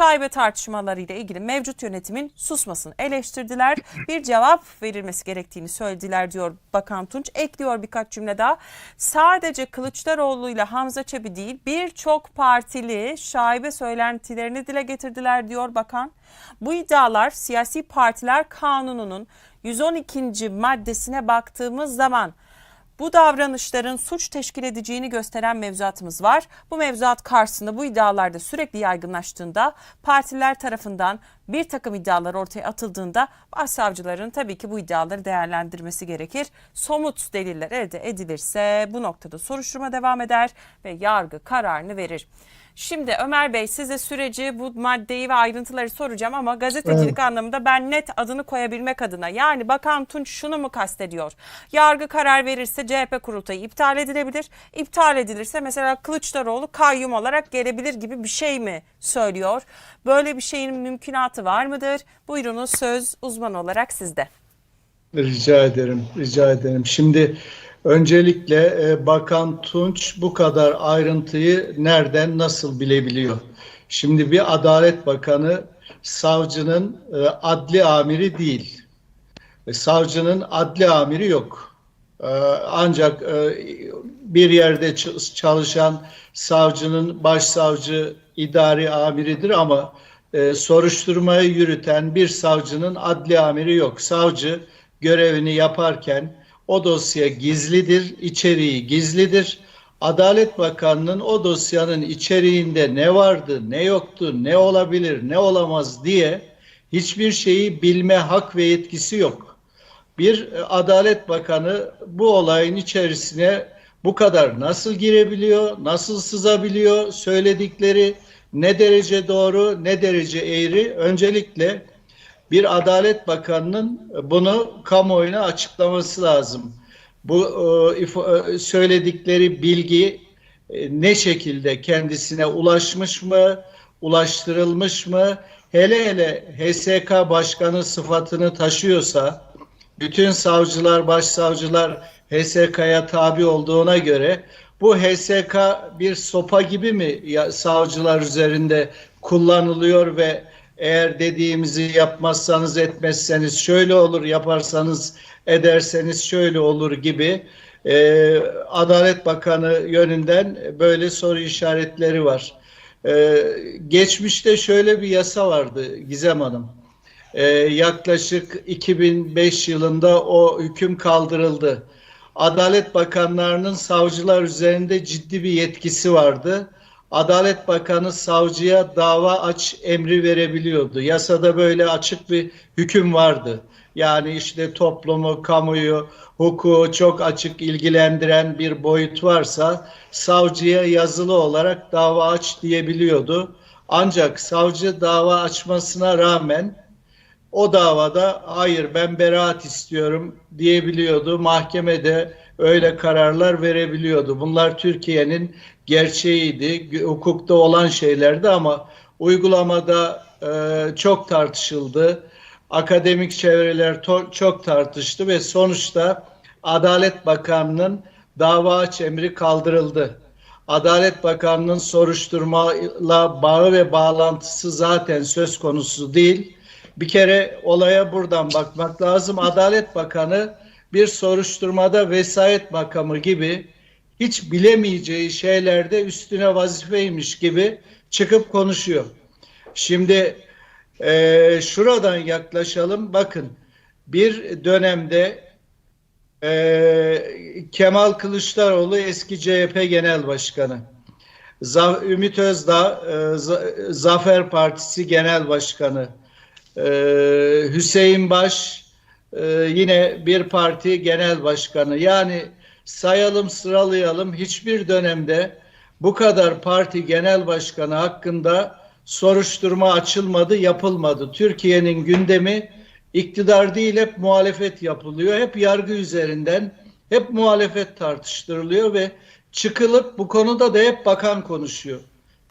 şaibe tartışmalarıyla ilgili mevcut yönetimin susmasını eleştirdiler. Bir cevap verilmesi gerektiğini söylediler diyor Bakan Tunç. Ekliyor birkaç cümle daha. Sadece Kılıçdaroğlu ile Hamza Çebi değil birçok partili şaibe söylentilerini dile getirdiler diyor Bakan. Bu iddialar siyasi partiler kanununun 112. maddesine baktığımız zaman bu davranışların suç teşkil edeceğini gösteren mevzuatımız var. Bu mevzuat karşısında bu iddialarda sürekli yaygınlaştığında partiler tarafından bir takım iddialar ortaya atıldığında başsavcıların tabii ki bu iddiaları değerlendirmesi gerekir. Somut deliller elde edilirse bu noktada soruşturma devam eder ve yargı kararını verir. Şimdi Ömer Bey size süreci bu maddeyi ve ayrıntıları soracağım ama gazetecilik anlamında ben net adını koyabilmek adına yani Bakan Tunç şunu mu kastediyor? Yargı karar verirse CHP kurultayı iptal edilebilir. İptal edilirse mesela Kılıçdaroğlu kayyum olarak gelebilir gibi bir şey mi söylüyor? Böyle bir şeyin mümkünatı var mıdır? Buyurunuz söz uzman olarak sizde. Rica ederim, rica ederim. Şimdi öncelikle e, Bakan Tunç bu kadar ayrıntıyı nereden, nasıl bilebiliyor? Şimdi bir Adalet Bakanı savcının e, adli amiri değil. E, Savcının adli amiri yok. Ancak bir yerde çalışan savcının başsavcı idari amiridir ama soruşturmayı yürüten bir savcının adli amiri yok. Savcı görevini yaparken o dosya gizlidir, içeriği gizlidir. Adalet Bakanı'nın o dosyanın içeriğinde ne vardı, ne yoktu, ne olabilir, ne olamaz diye hiçbir şeyi bilme hak ve yetkisi yok. Bir e, Adalet Bakanı bu olayın içerisine bu kadar nasıl girebiliyor, nasıl sızabiliyor, söyledikleri ne derece doğru, ne derece eğri? Öncelikle bir Adalet Bakanı'nın bunu kamuoyuna açıklaması lazım. Bu e, e, söyledikleri bilgi e, ne şekilde kendisine ulaşmış mı, ulaştırılmış mı? Hele hele HSK Başkanı sıfatını taşıyorsa, bütün savcılar, başsavcılar HSK'ya tabi olduğuna göre bu HSK bir sopa gibi mi savcılar üzerinde kullanılıyor ve eğer dediğimizi yapmazsanız etmezseniz şöyle olur, yaparsanız ederseniz şöyle olur gibi e, Adalet Bakanı yönünden böyle soru işaretleri var. E, geçmişte şöyle bir yasa vardı Gizem Hanım. Ee, yaklaşık 2005 yılında o hüküm kaldırıldı. Adalet Bakanlarının savcılar üzerinde ciddi bir yetkisi vardı. Adalet Bakanı savcıya dava aç emri verebiliyordu. Yasada böyle açık bir hüküm vardı. Yani işte toplumu, kamuyu, hukuku çok açık ilgilendiren bir boyut varsa savcıya yazılı olarak dava aç diyebiliyordu. Ancak savcı dava açmasına rağmen o davada hayır ben beraat istiyorum diyebiliyordu. Mahkemede öyle kararlar verebiliyordu. Bunlar Türkiye'nin gerçeğiydi. Hukukta olan şeylerdi ama uygulamada e, çok tartışıldı. Akademik çevreler çok tartıştı ve sonuçta Adalet Bakanı'nın dava aç emri kaldırıldı. Adalet Bakanı'nın soruşturmayla bağı ve bağlantısı zaten söz konusu değil. Bir kere olaya buradan bakmak lazım. Adalet Bakanı bir soruşturmada vesayet makamı gibi hiç bilemeyeceği şeylerde üstüne vazifeymiş gibi çıkıp konuşuyor. Şimdi e, şuradan yaklaşalım. Bakın bir dönemde e, Kemal Kılıçdaroğlu eski CHP Genel Başkanı. Za- Ümit Özdağ e, Za- Zafer Partisi Genel Başkanı. Ee, Hüseyin Baş e, yine bir parti genel başkanı. Yani sayalım sıralayalım hiçbir dönemde bu kadar parti genel başkanı hakkında soruşturma açılmadı, yapılmadı. Türkiye'nin gündemi iktidar değil hep muhalefet yapılıyor. Hep yargı üzerinden hep muhalefet tartıştırılıyor ve çıkılıp bu konuda da hep bakan konuşuyor.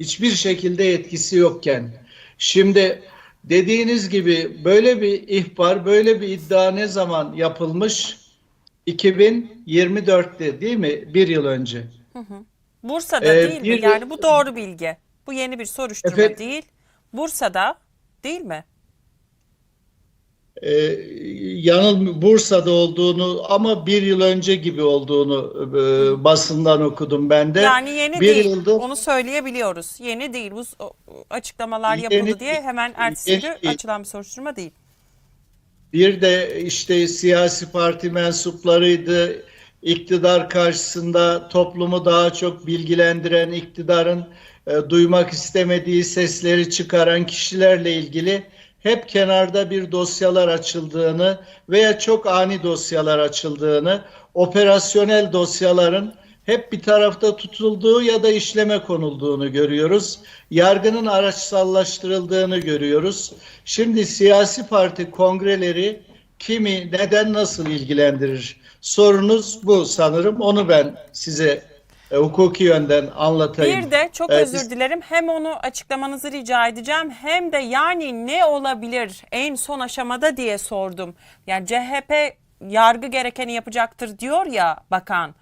Hiçbir şekilde etkisi yokken. Şimdi dediğiniz gibi böyle bir ihbar, böyle bir iddia ne zaman yapılmış? 2024'te değil mi? Bir yıl önce. Bursa'da Ee, değil bir mi? Yani bu doğru bilgi. Bu yeni bir soruşturma Efendim? değil. Bursa'da değil mi? Ee, yanıl Bursa'da olduğunu ama bir yıl önce gibi olduğunu e, basından okudum ben de. Yani yeni bir değil. yıldır Onu söyleyebiliyoruz. Yeni değil. Bu açıklamalar Yeni yapıldı diye hemen ertesi gün açılan bir soruşturma değil. Bir de işte siyasi parti mensuplarıydı. iktidar karşısında toplumu daha çok bilgilendiren, iktidarın e, duymak istemediği sesleri çıkaran kişilerle ilgili hep kenarda bir dosyalar açıldığını veya çok ani dosyalar açıldığını, operasyonel dosyaların hep bir tarafta tutulduğu ya da işleme konulduğunu görüyoruz. Yargının araçsallaştırıldığını görüyoruz. Şimdi siyasi parti kongreleri kimi neden nasıl ilgilendirir? Sorunuz bu sanırım. Onu ben size e, hukuki yönden anlatayım. Bir de çok Ee, özür dilerim. Hem onu açıklamanızı rica edeceğim hem de yani ne olabilir en son aşamada diye sordum. Yani CHP yargı gerekeni yapacaktır diyor ya bakan.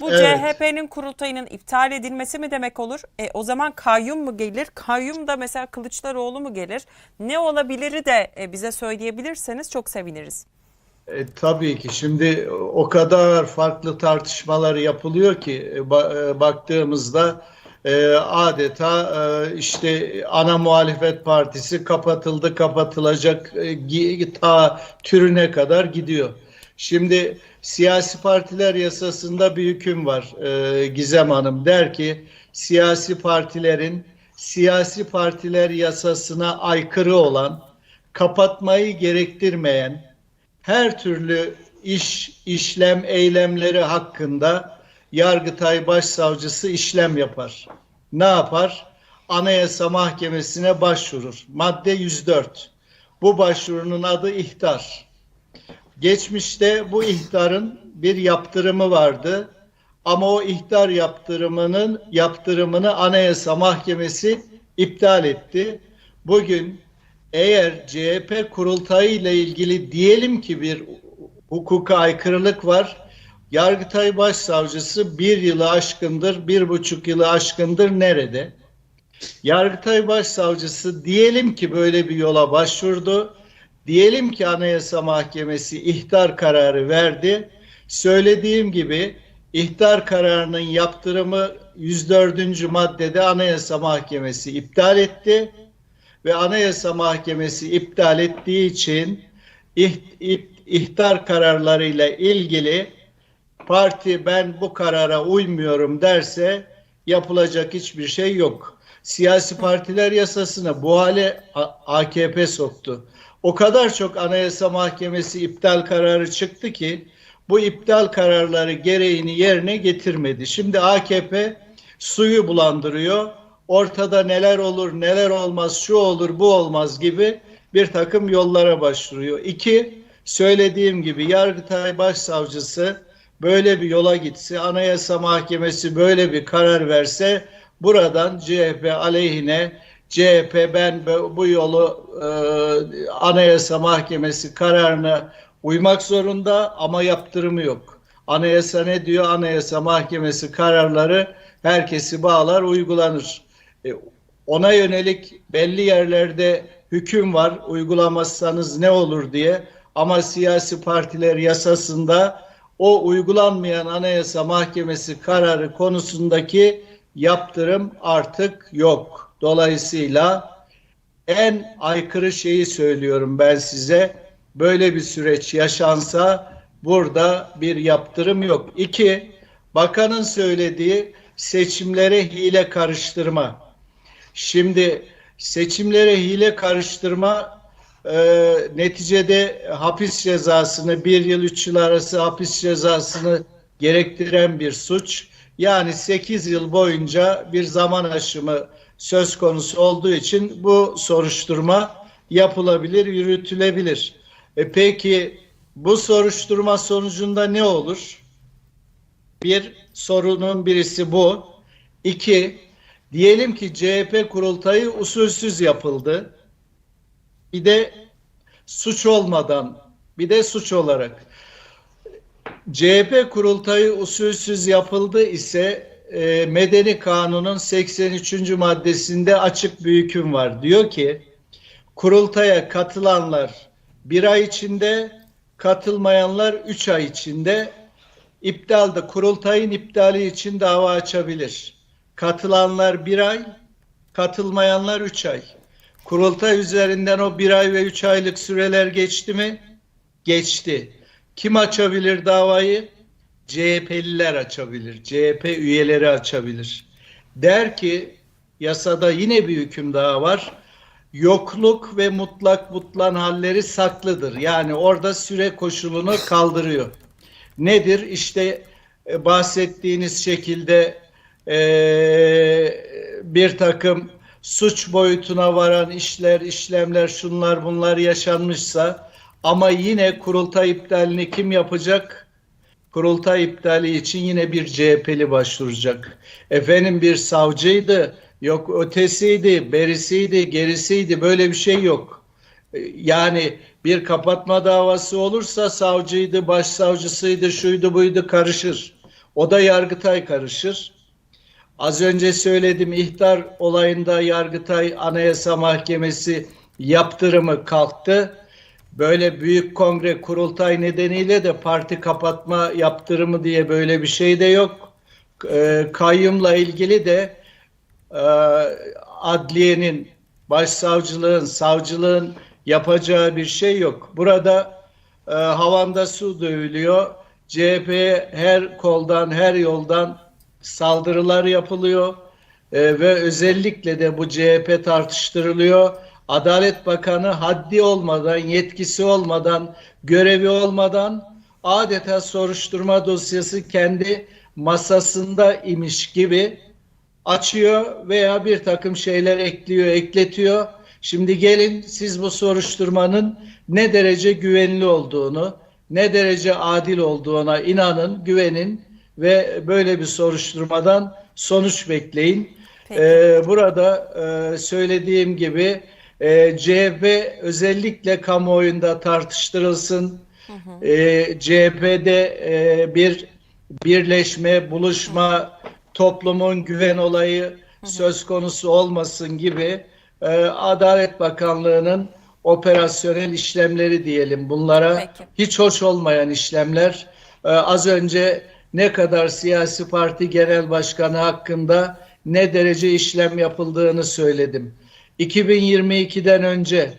Bu Evet. CHP'nin kurultayının iptal edilmesi mi demek olur? E, o zaman kayyum mu gelir? Kayyum da mesela Kılıçdaroğlu mu gelir? Ne olabiliri de e, bize söyleyebilirseniz çok seviniriz. E, tabii ki şimdi o kadar farklı tartışmalar yapılıyor ki e, e, baktığımızda e, adeta e, işte ana muhalefet partisi kapatıldı kapatılacak e, ta türüne kadar gidiyor. Şimdi siyasi partiler yasasında bir hüküm var. E, Gizem Hanım der ki siyasi partilerin siyasi partiler yasasına aykırı olan kapatmayı gerektirmeyen her türlü iş, işlem, eylemleri hakkında Yargıtay Başsavcısı işlem yapar. Ne yapar? Anayasa Mahkemesi'ne başvurur. Madde 104. Bu başvurunun adı ihtar. Geçmişte bu ihtarın bir yaptırımı vardı. Ama o ihtar yaptırımının yaptırımını Anayasa Mahkemesi iptal etti. Bugün eğer CHP kurultayı ile ilgili diyelim ki bir hukuka aykırılık var. Yargıtay Başsavcısı bir yılı aşkındır, bir buçuk yılı aşkındır nerede? Yargıtay Başsavcısı diyelim ki böyle bir yola başvurdu. Diyelim ki Anayasa Mahkemesi ihtar kararı verdi. Söylediğim gibi ihtar kararının yaptırımı 104. maddede Anayasa Mahkemesi iptal etti ve Anayasa Mahkemesi iptal ettiği için iht, iht, ihtar kararlarıyla ilgili parti ben bu karara uymuyorum derse yapılacak hiçbir şey yok. Siyasi partiler yasasını bu hale AKP soktu. O kadar çok Anayasa Mahkemesi iptal kararı çıktı ki bu iptal kararları gereğini yerine getirmedi. Şimdi AKP suyu bulandırıyor. Ortada neler olur, neler olmaz, şu olur, bu olmaz gibi bir takım yollara başvuruyor. İki, söylediğim gibi Yargıtay Başsavcısı böyle bir yola gitse, Anayasa Mahkemesi böyle bir karar verse buradan CHP aleyhine CHP ben bu yolu e, Anayasa Mahkemesi kararına uymak zorunda ama yaptırımı yok. Anayasa ne diyor? Anayasa Mahkemesi kararları herkesi bağlar, uygulanır. E, ona yönelik belli yerlerde hüküm var. Uygulamazsanız ne olur diye. Ama siyasi partiler yasasında o uygulanmayan Anayasa Mahkemesi kararı konusundaki yaptırım artık yok. Dolayısıyla en aykırı şeyi söylüyorum ben size. Böyle bir süreç yaşansa burada bir yaptırım yok. İki, bakanın söylediği seçimlere hile karıştırma. Şimdi seçimlere hile karıştırma e, neticede hapis cezasını bir yıl üç yıl arası hapis cezasını gerektiren bir suç. Yani 8 yıl boyunca bir zaman aşımı söz konusu olduğu için bu soruşturma yapılabilir, yürütülebilir. E peki bu soruşturma sonucunda ne olur? Bir sorunun birisi bu. İki, diyelim ki CHP kurultayı usulsüz yapıldı. Bir de suç olmadan, bir de suç olarak. CHP kurultayı usulsüz yapıldı ise e, Medeni Kanun'un 83. maddesinde açık bir hüküm var. Diyor ki kurultaya katılanlar bir ay içinde, katılmayanlar üç ay içinde iptalde kurultayın iptali için dava açabilir. Katılanlar bir ay, katılmayanlar üç ay. Kurultay üzerinden o bir ay ve üç aylık süreler geçti mi? Geçti. Kim açabilir davayı? CHP'liler açabilir. CHP üyeleri açabilir. Der ki yasada yine bir hüküm daha var. Yokluk ve mutlak butlan halleri saklıdır. Yani orada süre koşulunu kaldırıyor. Nedir? İşte e, bahsettiğiniz şekilde e, bir takım suç boyutuna varan işler, işlemler, şunlar bunlar yaşanmışsa ama yine kurultay iptalini kim yapacak? Kurultay iptali için yine bir CHP'li başvuracak. Efendim bir savcıydı, yok ötesiydi, berisiydi, gerisiydi böyle bir şey yok. E, Yani bir kapatma davası olursa savcıydı, başsavcısıydı, şuydu buydu karışır. O da Yargıtay karışır. Az önce söyledim ihtar olayında Yargıtay Anayasa Mahkemesi yaptırımı kalktı. Böyle büyük kongre kurultay nedeniyle de parti kapatma yaptırımı diye böyle bir şey de yok. Ee, kayyumla ilgili de e, adliyenin, başsavcılığın, savcılığın yapacağı bir şey yok. Burada e, havanda su dövülüyor. CHP'ye her koldan, her yoldan saldırılar yapılıyor E, ve özellikle de bu CHP tartıştırılıyor. Adalet Bakanı haddi olmadan, yetkisi olmadan, görevi olmadan adeta soruşturma dosyası kendi masasında imiş gibi açıyor veya bir takım şeyler ekliyor, ekletiyor. Şimdi gelin siz bu soruşturmanın ne derece güvenli olduğunu, ne derece adil olduğuna inanın, güvenin ve böyle bir soruşturmadan sonuç bekleyin. Peki. Ee, burada e, söylediğim gibi e, CHP özellikle kamuoyunda tartıştırılsın. E, CHP'de e, bir birleşme, buluşma, toplumun güven olayı söz konusu olmasın gibi e, Adalet Bakanlığı'nın operasyonel işlemleri diyelim bunlara Peki. hiç hoş olmayan işlemler. E, az önce ne kadar siyasi parti genel başkanı hakkında ne derece işlem yapıldığını söyledim. 2022'den önce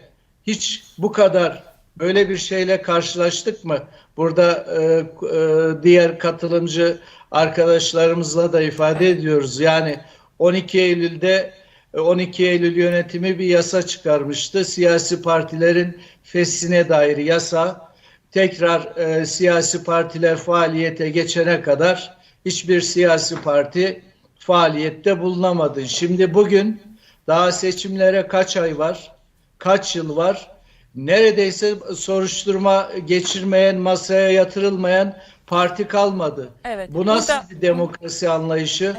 hiç bu kadar böyle bir şeyle karşılaştık mı? Burada e, e, diğer katılımcı arkadaşlarımızla da ifade ediyoruz. Yani 12 Eylül'de e, 12 Eylül yönetimi bir yasa çıkarmıştı. Siyasi partilerin fesline dair yasa tekrar e, siyasi partiler faaliyete geçene kadar hiçbir siyasi parti faaliyette bulunamadı. Şimdi bugün daha seçimlere kaç ay var? Kaç yıl var? Neredeyse soruşturma geçirmeyen, masaya yatırılmayan parti kalmadı. Evet, Bu nasıl burada- bir demokrasi anlayışı?